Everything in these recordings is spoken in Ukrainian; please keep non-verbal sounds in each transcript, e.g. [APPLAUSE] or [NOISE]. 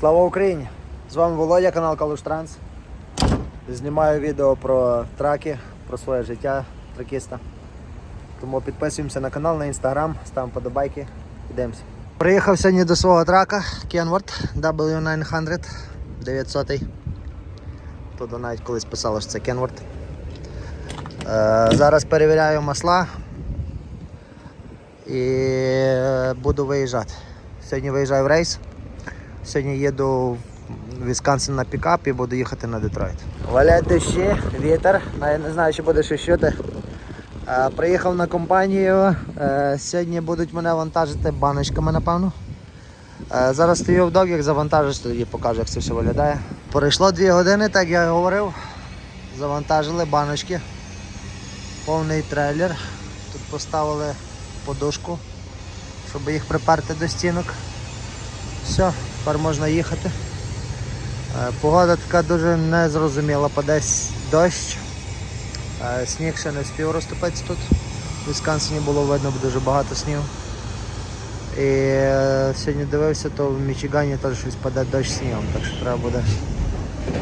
Слава Україні! З вами Володя, канал Калуш Транс. Знімаю відео про траки, про своє життя тракіста. Тому підписуємося на канал, на інстаграм, ставимо подобайки, йдемося. Приїхав сьогодні до свого трака Kenworth W900 900. Тут навіть колись писало, що це Kenworth. Е, зараз перевіряю масла і е, буду виїжджати. Сьогодні виїжджаю в рейс. Сьогодні їду в Вісконсин на пікап і буду їхати на Детройт. Валять дощі, вітер, навіть не знаю, чи буде щось чути. Е, Приїхав на компанію. Е, Сьогодні будуть мене вантажити баночками, напевно. Е, Зараз стою в як завантажиш, тоді покажу, як це все виглядає. Пройшло дві години, так я і говорив. Завантажили баночки. Повний трейлер. Тут поставили подушку, щоб їх приперти до стінок. Все, тепер можна їхати. Е, Погода така дуже незрозуміла, паде дощ. Е, Сніг ще не встиг розтопитися тут. В Вісконсині було видно дуже багато снігу. І е, сьогодні дивився, то в Мічигані теж щось паде дощ снігом, так що треба буде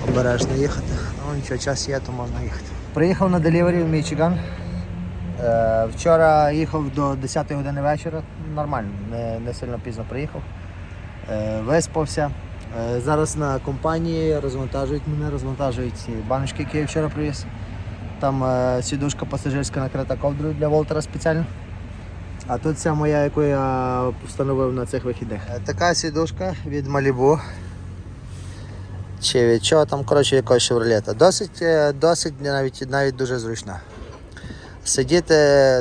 обережно їхати. Ну нічого, час є, то можна їхати. Приїхав на делівері в Мічиган. Вчора їхав до 10 години вечора, нормально, не, не сильно пізно приїхав. Е, Виспався. Е, Зараз на компанії розвантажують мене, розвантажують ці баночки, які я вчора привіз. Там е, сідушка пасажирська накрита ковдрою для Волтера спеціально. А тут ця моя, яку я встановив на цих вихідних. Така сідушка від Malibu. Чи від чого там, коротше, якогось шевролета. Досить, досить навіть, навіть дуже зручна. Сидіти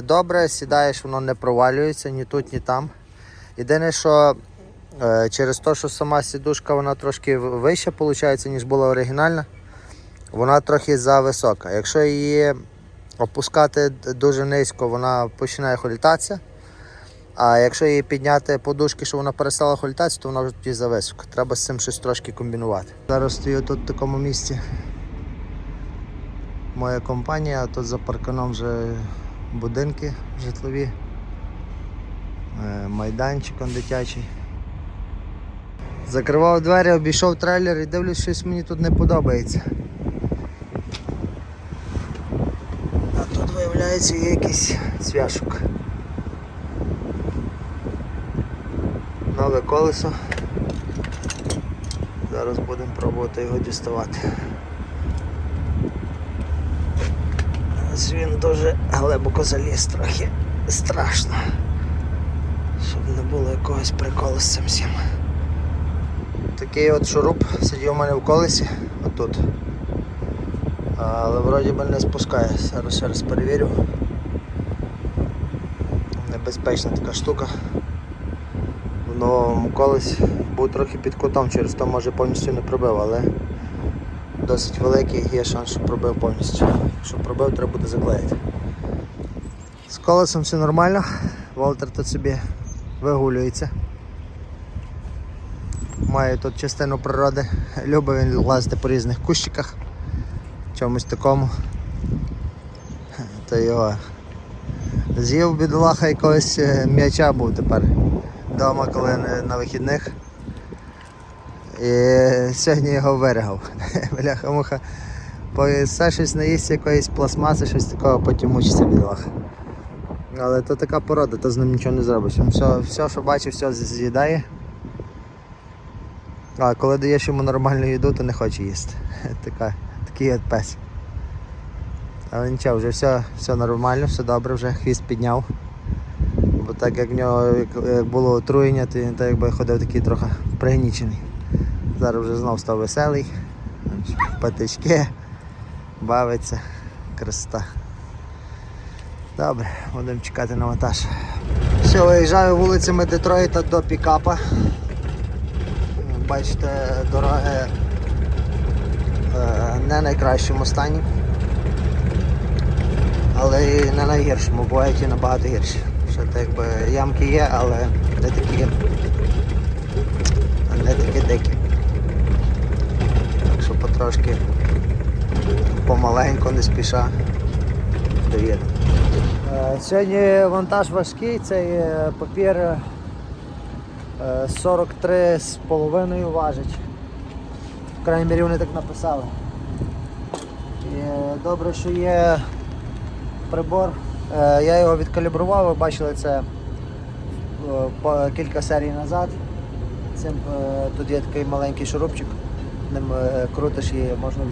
добре, сідаєш, воно не провалюється ні тут, ні там. Єдине, що через те, що сама сідушка вона трошки вища, виходить, ніж була оригінальна, вона трохи зависока. Якщо її опускати дуже низько, вона починає холітатися. А якщо її підняти подушки, щоб вона перестала холітатися, то вона вже тоді зависока. Треба з цим щось трошки комбінувати. Зараз стою тут в такому місці. Моя компанія, тут за парканом вже будинки житлові, е, майданчик дитячий. Закривав двері, обійшов трейлер і дивлюсь, щось мені тут не подобається. А тут виявляється є якийсь цвяшок. Нове колесо. Зараз будемо пробувати його діставати. Ось Він дуже глибоко заліз трохи страшно. Щоб не було якогось приколу з цим всім. Такий от шуруп сидів у мене в колесі, отут. Але вроді би не спускає. Зараз ще раз перевірю. Небезпечна така штука. В новому колесі був трохи під кутом, через то може повністю не пробив, але досить великий, є шанс, що пробив повністю. Якщо пробив, треба буде заклеїти. З колесом все нормально, Волтер тут собі вигулюється. Має тут частину природи, любить він лазити по різних кущиках, чомусь такому. То його з'їв бідолаха якогось е, м'яча був тепер вдома, коли на вихідних. І сьогодні його виригав. [LAUGHS] Бляха-муха. Все щось наїсть якоїсь пластмаси, щось такого, потім мучиться бідолаха. Але то така порода, то з ним нічого не зробиш. Все, все що бачить, все з'їдає. А коли даєш йому нормальну їду, то не хоче їсти. [LAUGHS] Така, такий от пес. Але нічого, вже все, все нормально, все добре, вже хвіст підняв. Бо так як в нього як, було отруєння, то він так якби ходив такий трохи пригнічений. Зараз вже знов став веселий, патички, бавиться, красота. Добре, будемо чекати на вантаж. Все, виїжджаю вулицями Детройта до пікапа бачите, дороги е, е, не в найкращому стані, але і не найгіршому, бувають і набагато гірші. Що так якби ямки є, але не такі не такі дикі. Так що потрошки помаленьку, не спіша доїду. Е, сьогодні вантаж важкий, цей папір. Е, 43,5 важить. В крайній мірі вони так написали. І Добре, що є прибор. Е, я його відкалібрував, ви бачили це е, кілька серій назад. Цим Тут є такий маленький шурупчик, ним крутиш і можна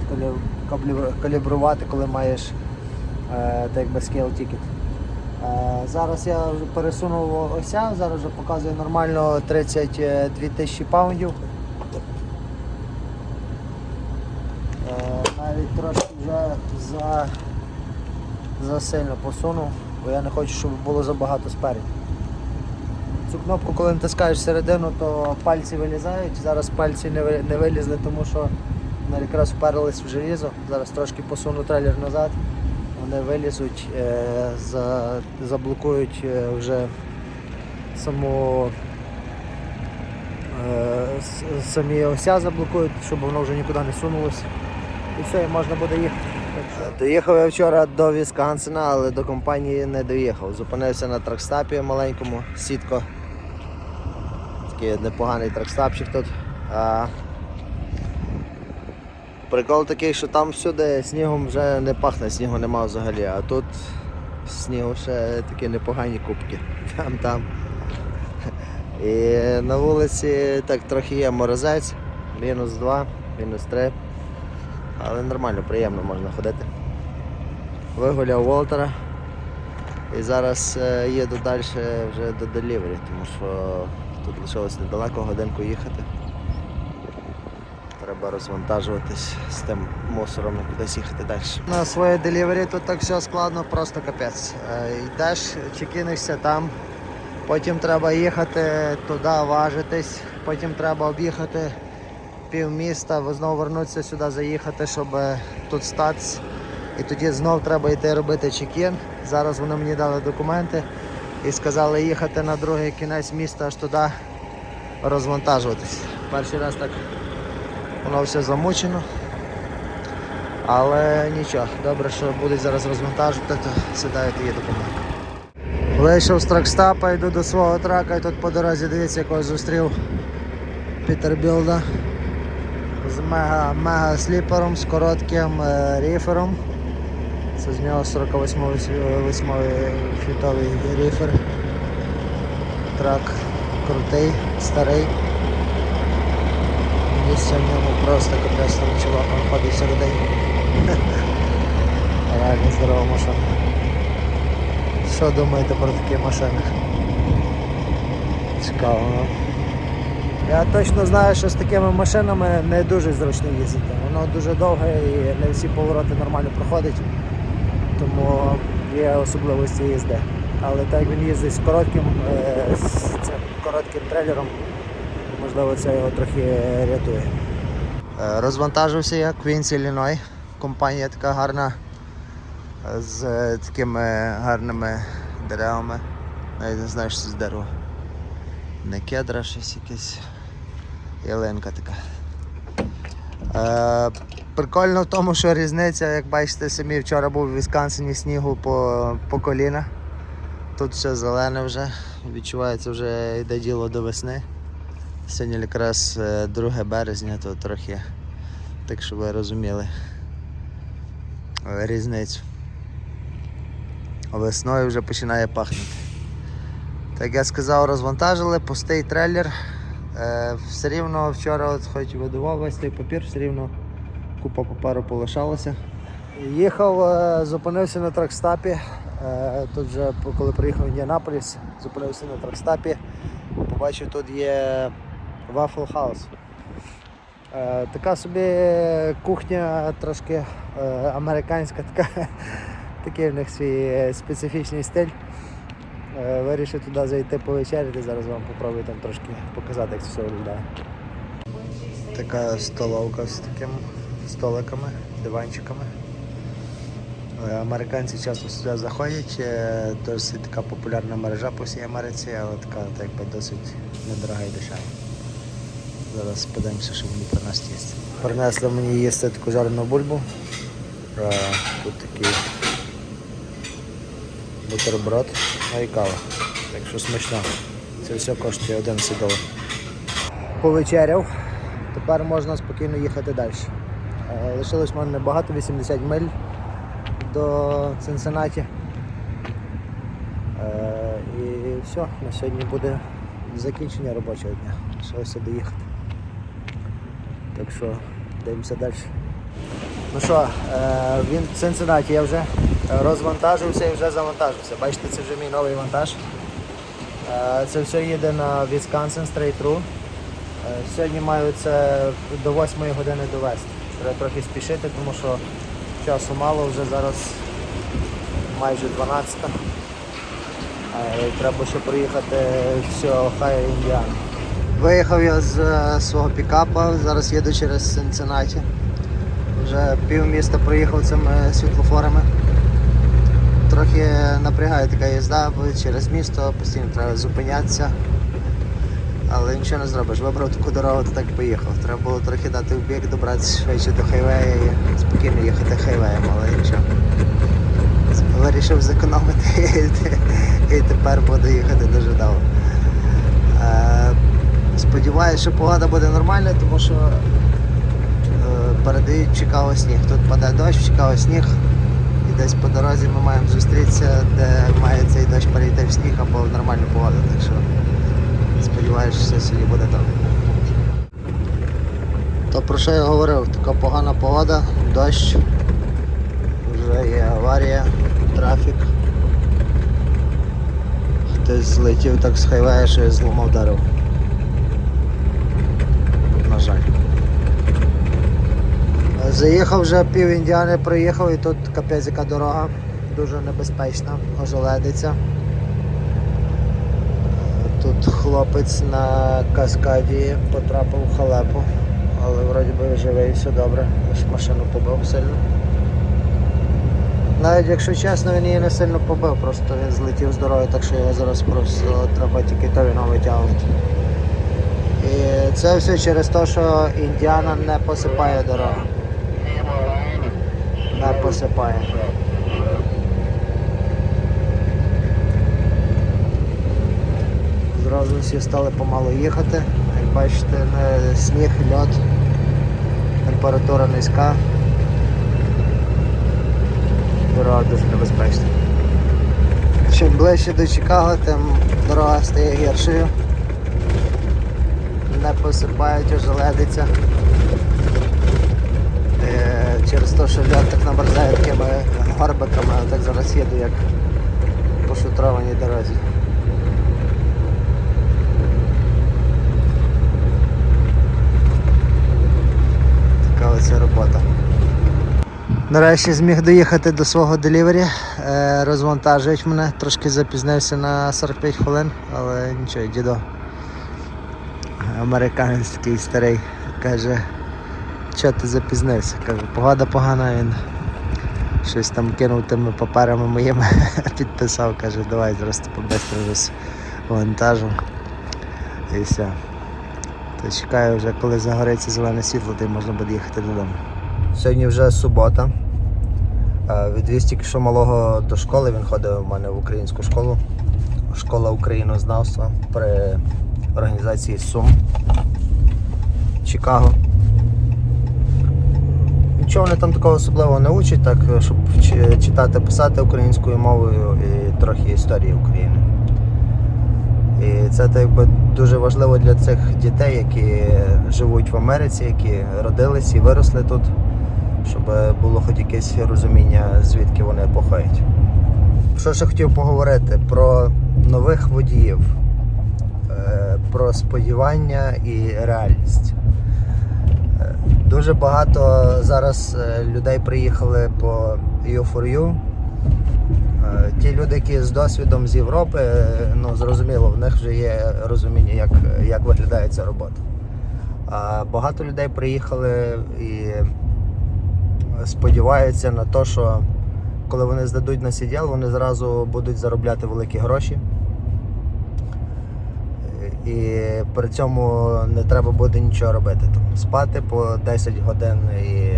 відкалібрувати, коли маєш так би, scale ticket. Е, Зараз я пересунув ося, зараз вже показує нормально 32 тисячі паундів. Е, Навіть трошки вже за, за сильно посунув, бо я не хочу, щоб було забагато спереду. Цю кнопку, коли натискаєш всередину, то пальці вилізають. Зараз пальці не, вилізли, тому що якраз вперлись в желізо. Зараз трошки посуну трейлер назад. Вони вилізуть, е, за, заблокують е, вже саму е, самі ося заблокують, щоб воно вже нікуди не сунулося. І все, можна буде їхати. Доїхав я вчора до Вісконсина, але до компанії не доїхав. Зупинився на тракстапі маленькому, сітко. Такий непоганий тракстапчик тут. Прикол такий, що там всюди снігом вже не пахне, снігу нема взагалі, а тут снігу ще такі непогані кубки. [LAUGHS] Там, там. І на вулиці так трохи є морозець, мінус 2, мінус 3. Але нормально, приємно можна ходити. Вигуляв Волтера. І зараз е, їду далі вже до делівері, тому що тут лишилось недалеко годинку їхати. Треба розвантажуватись з тим мусором і кудись їхати далі. На своє делівері тут так все складно, просто капець. Е, Йдеш, чекинешся там, потім треба їхати туди, важитись, потім треба об'їхати пів міста, знову вернутися сюди, заїхати, щоб е, тут статись. І тоді знов треба йти робити чекін. Зараз вони мені дали документи і сказали їхати на другий кінець міста аж туди розвантажуватись. Перший раз так воно все замучено. Але нічого, добре, що будуть зараз розвантажувати, то сідають і по. Вийшов з тракстапа, йду до свого трака і тут по дорозі дивіться, якого зустрів Пітербілда з мега, мега сліпером, з коротким е, ріфером. Це з нього 48 фітовий ріфер. Трак крутий, старий. Місце в ньому просто капець там чувак, він ходить всередині. Реально здорова машина. Що думаєте про такі машини? Цікаво. ну. Я точно знаю, що з такими машинами не дуже зручно їздити. Воно дуже довге і не всі повороти нормально проходить, тому є особливості їзди. Але так він їздить з коротким, е, з цим коротким трейлером, можливо це його трохи рятує. Е, Розвантажився я Queens, Illinois. Компанія така гарна е, з е, такими гарними деревами. Навіть не знаю, що це з дерева. Не кедра, щось якесь. Ялинка така. Е, прикольно в тому, що різниця, як бачите самі, вчора був у Вісконсині снігу по, по коліна. Тут все зелене вже, відчувається вже йде діло до весни. Сьогодні якраз е, 2 березня, то трохи, так щоб ви розуміли е, різницю. Весною вже починає пахнути. Так я сказав, розвантажили, пустий трейлер. Е, все рівно вчора, от хоч видував весь той папір, все рівно купа паперу полишалася. Їхав, е, зупинився на тракстапі. Е, тут вже коли приїхав в Індіанаполіс, зупинився на тракстапі. Побачив, тут є Waffle House. Е, така собі кухня трошки е, американська, така, [LAUGHS] такий в них свій е, специфічний стиль. Е, Вирішив туди зайти повечеряти, зараз вам попробую там трошки показати, як це все виглядає. Така столовка з такими столиками, диванчиками. Е, Американці часто сюди заходять, е, досить така популярна мережа по всій Америці, але така так би досить недорога і дешева. Зараз подивимося, що мені приносить їсти. Принесли мені їсти таку жарену бульбу. Е, Тут такий бутерброд, ну і кава. Так що смачно. Це все коштує 11 доларів. Повечеряв. тепер можна спокійно їхати далі. Е, Лишилось в мене небагато, 80 миль до Цинциннаті. Е, І все, на сьогодні буде закінчення робочого дня. Лишилося доїхати. Так що дивимося далі. Ну що, е, він в Цинциннаті я вже розвантажився і вже завантажився. Бачите, це вже мій новий вантаж. Е, Це все їде на Through. Е, Сьогодні маю це до 8 години довести. Треба трохи спішити, тому що часу мало, вже зараз майже 12. Е, Треба ще проїхати все Ohio, Індіану. Виїхав я з е, свого пікапа, зараз їду через Цинциннаті. Вже пів міста проїхав цими світлофорами. Трохи напрягає така їзда, бо через місто постійно треба зупинятися. Але нічого не зробиш. Вибрав таку дорогу, то так і поїхав. Треба було трохи дати в бік, добратися швидше до хайвея і спокійно їхати хайвеєм, але нічого. Вирішив зекономити [LAUGHS] і тепер буду їхати дуже довго. Сподіваюся, що погода буде нормальна, тому що е, передають Чикаго сніг. Тут паде дощ, Чикаго сніг. І десь по дорозі ми маємо зустрітися, де має цей дощ перейти в сніг або в нормальну погоду. Так що сподіваюся, що все сьогодні буде добре. То про що я говорив? Така погана погода, дощ, вже є аварія, трафік. Хтось злетів так з хайвея, що я зламав дерево. На жаль. Заїхав вже пів індіани, проїхав і тут капець яка дорога, дуже небезпечна, ожеледиця. Тут хлопець на каскаді потрапив в халепу, але вроді би живий, все добре, лише машину побив сильно. Навіть якщо чесно, він її не сильно побив, просто він злетів з дороги, так що його зараз просто треба тільки то він витягнути. І це все через те, що Індіана не посипає дорогу. Не посипає. Зразу всі стали помалу їхати. Як бачите, сніг, льод, температура низька. Дорога дуже небезпечна. Чим ближче до Чикаго, тим дорога стає гіршою. Не посипають, ожеледиться. Е, Через те, що льод так намерзає такими горбиками, так зараз їду як по шутрованій дорозі. Така оця робота. Нарешті зміг доїхати до свого делівері. Е, Розвантажують мене, трошки запізнився на 45 хвилин, але нічого, дідо. Американець такий старий каже, що ти запізнився? Кажу, погода погана, він щось там кинув тими паперами моїми, [LAUGHS] підписав, каже, давай зараз побистро з вантажу. І все. То чекаю вже, коли загориться зелене світло, то можна буде їхати додому. Сьогодні вже субота. Е, Відвіз тільки що малого до школи, він ходив у мене в українську школу. Школа українознавства при організації СУМ Чикаго. Нічого вони там такого особливого не учать, так, щоб читати, писати українською мовою і трохи історії України. І це так, якби дуже важливо для цих дітей, які живуть в Америці, які родились і виросли тут, щоб було хоч якесь розуміння, звідки вони походять. Що ще хотів поговорити про нових водіїв, про сподівання і реальність. Е, Дуже багато зараз е, людей приїхали по U4U. Е, Ті люди, які з досвідом з Європи, ну зрозуміло, в них вже є розуміння, як, як виглядає ця робота. А багато людей приїхали і сподіваються на те, що коли вони здадуть на сіділ, вони зразу будуть заробляти великі гроші. І при цьому не треба буде нічого робити. Там, спати по 10 годин і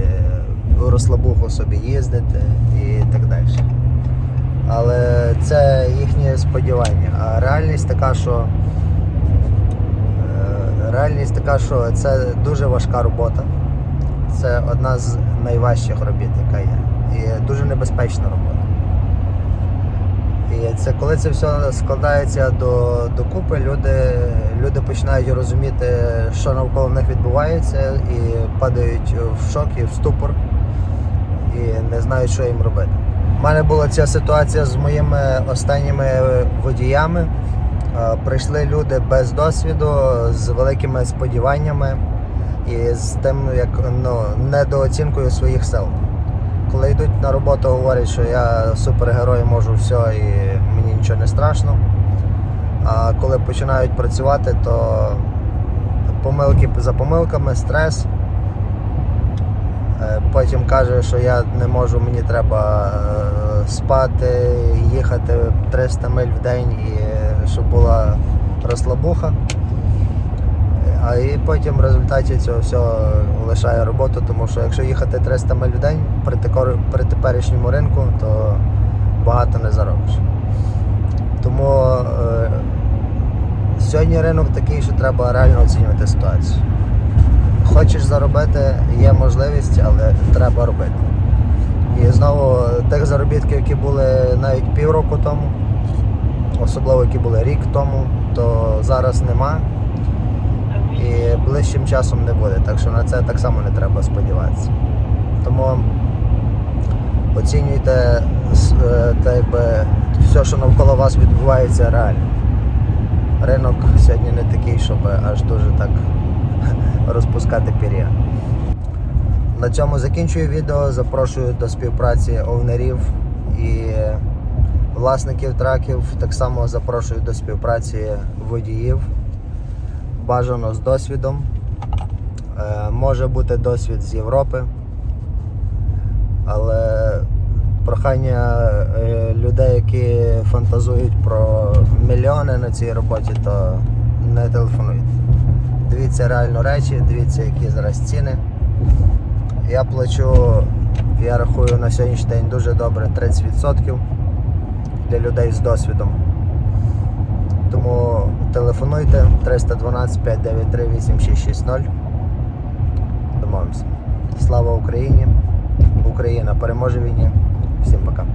розслабуху собі їздити і так далі. Але це їхнє сподівання. А реальність така, що е, реальність така, що це дуже важка робота. Це одна з найважчих робіт, яка є. І дуже небезпечна робота. І коли це все складається до, до купи, люди, люди починають розуміти, що навколо них відбувається, і падають в шок і в ступор, і не знають, що їм робити. У мене була ця ситуація з моїми останніми водіями. Прийшли люди без досвіду, з великими сподіваннями і з тим, як ну, недооцінкою своїх сил. Коли йдуть на роботу, говорять, що я супергерой, можу все і мені нічого не страшно. А коли починають працювати, то помилки за помилками, стрес. Е, Потім каже, що я не можу, мені треба е, спати, їхати 300 миль в день, і е, щоб була розслабуха. А і потім в результаті цього всього лишає роботу, тому що якщо їхати 300 миль в день при, текор- при теперішньому ринку, то багато не заробиш. Тому е, сьогодні ринок такий, що треба реально оцінювати ситуацію. Хочеш заробити, є можливість, але треба робити. І знову тих заробітків, які були навіть півроку тому, особливо які були рік тому, то зараз нема і ближчим часом не буде. Так що на це так само не треба сподіватися. Тому оцінюйте е, та якби, все, що навколо вас відбувається реально. Ринок сьогодні не такий, щоб аж дуже так [LAUGHS] розпускати пір'я. На цьому закінчую відео. Запрошую до співпраці овнерів і власників траків. Так само запрошую до співпраці водіїв бажано з досвідом. Е, може бути досвід з Європи, але прохання е, людей, які фантазують про мільйони на цій роботі, то не телефонуйте. Дивіться реально речі, дивіться, які зараз ціни. Я плачу, я рахую на сьогоднішній день дуже добре 30% для людей з досвідом. Тому телефонуйте 312 593 8660. Домовимося. Слава Україні! Україна переможе війні. Всім пока.